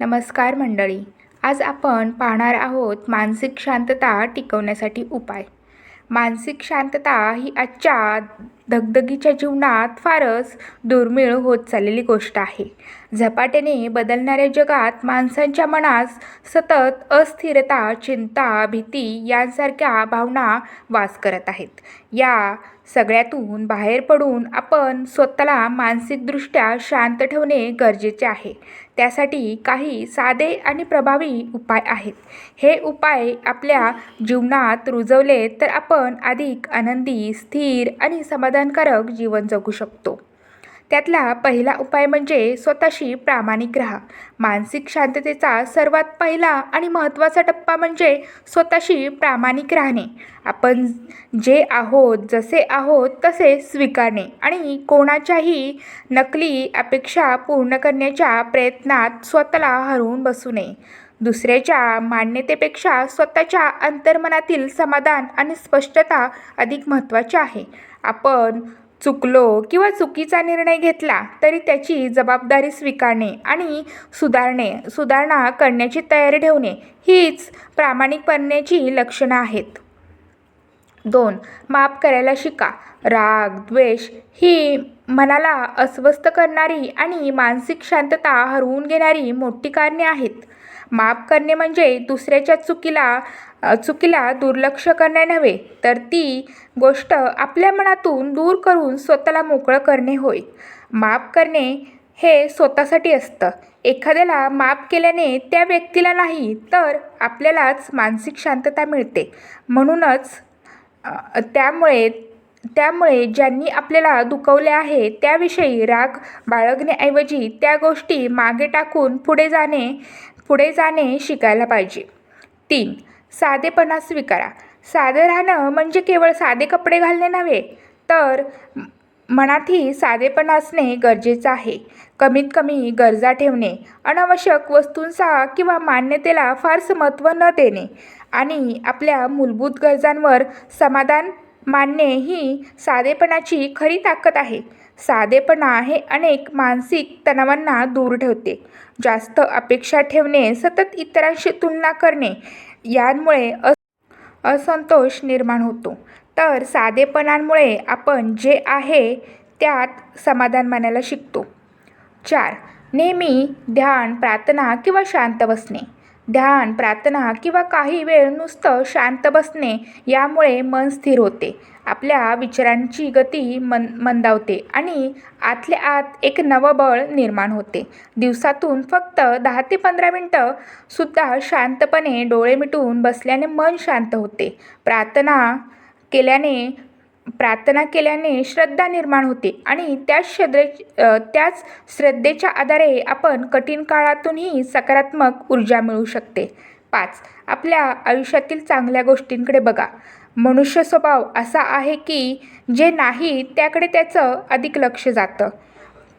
नमस्कार मंडळी. आज आपण पाहणार आहोत मानसिक शांतता टिकवण्यासाठी उपाय. मानसिक शांतता ही आजच्या धगधगीच्या जीवनात फारच दुर्मिळ होत चाललेली गोष्ट आहे. झपाट्याने बदलणाऱ्या जगात माणसांच्या मनात सतत अस्थिरता चिंता भीती यांसारख्या भावना वास करत आहेत. या सगळ्यातून बाहेर पडून आपण स्वतःला मानसिकदृष्ट्या शांत ठेवणे गरजेचे आहे. त्यासाठी काही साधे आणि प्रभावी उपाय आहेत. हे उपाय आपल्या जीवनात रुजवले तर आपण अधिक आनंदी स्थिर आणि समाधानकारक जीवन जगू शकतो. त्यातला पहिला उपाय म्हणजे स्वतःशी प्रामाणिक राहा. मानसिक शांततेचा सर्वात पहिला आणि महत्त्वाचा टप्पा म्हणजे स्वतःशी प्रामाणिक राहणे. आपण जे आहोत जसे आहोत तसे स्वीकारणे आणि कोणाच्याही नकली अपेक्षा पूर्ण करण्याच्या प्रयत्नात स्वतःला हरवून बसू नये. दुसऱ्याच्या मान्यतेपेक्षा स्वतःच्या अंतर्मनातील समाधान आणि स्पष्टता अधिक महत्त्वाची आहे. आपण चुकलो किंवा चुकीचा निर्णय घेतला तरी त्याची जबाबदारी स्वीकारणे आणि सुधारणे सुधारणा करण्याची तयारी ठेवणे हीच प्रामाणिकपणाची लक्षणं आहेत. दोन माफ करायला शिका. राग द्वेष ही मनाला अस्वस्थ करणारी आणि मानसिक शांतता हरवून घेणारी मोठी कारणे आहेत. माफ करणे म्हणजे दुसऱ्याच्या चुकीला चुकीला दुर्लक्ष करणे नव्हे तर ती गोष्ट आपल्या मनातून दूर करून स्वतःला मोकळं करणे होय. माफ करणे हे स्वतःसाठी असतं. एखाद्याला माफ केल्याने त्या व्यक्तीला नाही तर आपल्यालाच मानसिक शांतता मिळते. म्हणूनच त्यामुळे त्यामुळे ज्यांनी आपल्याला दुखवले आहे त्याविषयी राग बाळगण्याऐवजी त्या गोष्टी मागे टाकून पुढे जाणे पुढे जाणे शिकायला पाहिजे. तीन साधेपणा स्वीकारा. साधं राहणं म्हणजे केवळ साधे कपडे घालणे नव्हे तर मनातही साधेपणा असणे गरजेचं आहे. कमीत कमी गरजा ठेवणे अनावश्यक वस्तूंचा किंवा मान्यतेला फारसं महत्त्व न देणे आणि आपल्या मूलभूत गरजांवर समाधान मानणे ही साधेपणाची खरी ताकद आहे. साधेपणा हे अनेक मानसिक तणावांना दूर ठेवते. जास्त अपेक्षा ठेवणे सतत इतरांशी तुलना करणे यांमुळे अस असंतोष निर्माण होतो. तर साधेपणांमुळे आपण जे आहे त्यात समाधान मानायला शिकतो. चार नेहमी ध्यान प्रार्थना किंवा शांत बसणे. ध्यान प्रार्थना किंवा काही वेळ नुसतं शांत बसणे यामुळे मन स्थिर होते. आपल्या विचारांची गती मन मंदावते आणि आतल्या आत एक नवं बळ निर्माण होते. दिवसातून फक्त दहा ते पंधरा मिनटं सुद्धा शांतपणे डोळे मिटून बसल्याने मन शांत होते. प्रार्थना केल्याने प्रार्थना केल्याने श्रद्धा निर्माण होते आणि त्याच श्रद्धे त्याच श्रद्धेच्या आधारे आपण कठीण काळातूनही सकारात्मक ऊर्जा मिळू शकते. पाच आपल्या आयुष्यातील चांगल्या गोष्टींकडे बघा. मनुष्य स्वभाव असा आहे की जे नाही त्याकडे त्याचं अधिक लक्ष जातं.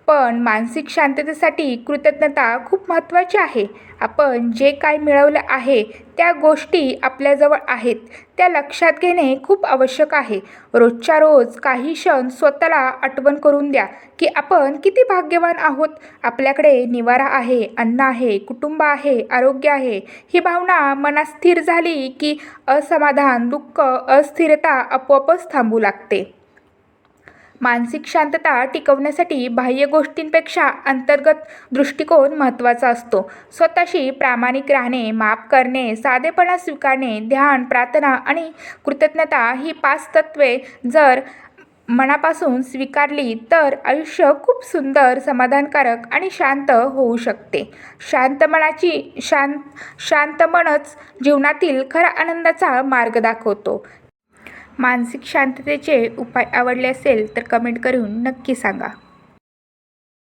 पण मानसिक शांततेसाठी कृतज्ञता खूप महत्त्वाची आहे. आपण जे काय मिळवलं आहे त्या गोष्टी आपल्याजवळ आहेत त्या लक्षात घेणे खूप आवश्यक आहे. रोजच्या रोज काही क्षण स्वतःला आठवण करून द्या की आपण किती भाग्यवान आहोत. आपल्याकडे निवारा आहे अन्न आहे कुटुंब आहे आरोग्य आहे. ही भावना मनात स्थिर झाली की असमाधान दुःख अस्थिरता आपोआपच थांबू लागते. मानसिक शांतता टिकवण्यासाठी बाह्य गोष्टींपेक्षा अंतर्गत दृष्टिकोन महत्त्वाचा असतो. स्वतःशी प्रामाणिक राहणे माफ करणे साधेपणा स्वीकारणे ध्यान प्रार्थना आणि कृतज्ञता ही पाच तत्त्वे जर मनापासून स्वीकारली तर आयुष्य खूप सुंदर समाधानकारक आणि शांत होऊ शकते. शांत मनाची शांत शांत मनच जीवनातील खरा आनंदाचा मार्ग दाखवतो. मानसिक शांततेचे उपाय आवडले असेल तर कमेंट करून नक्की सांगा.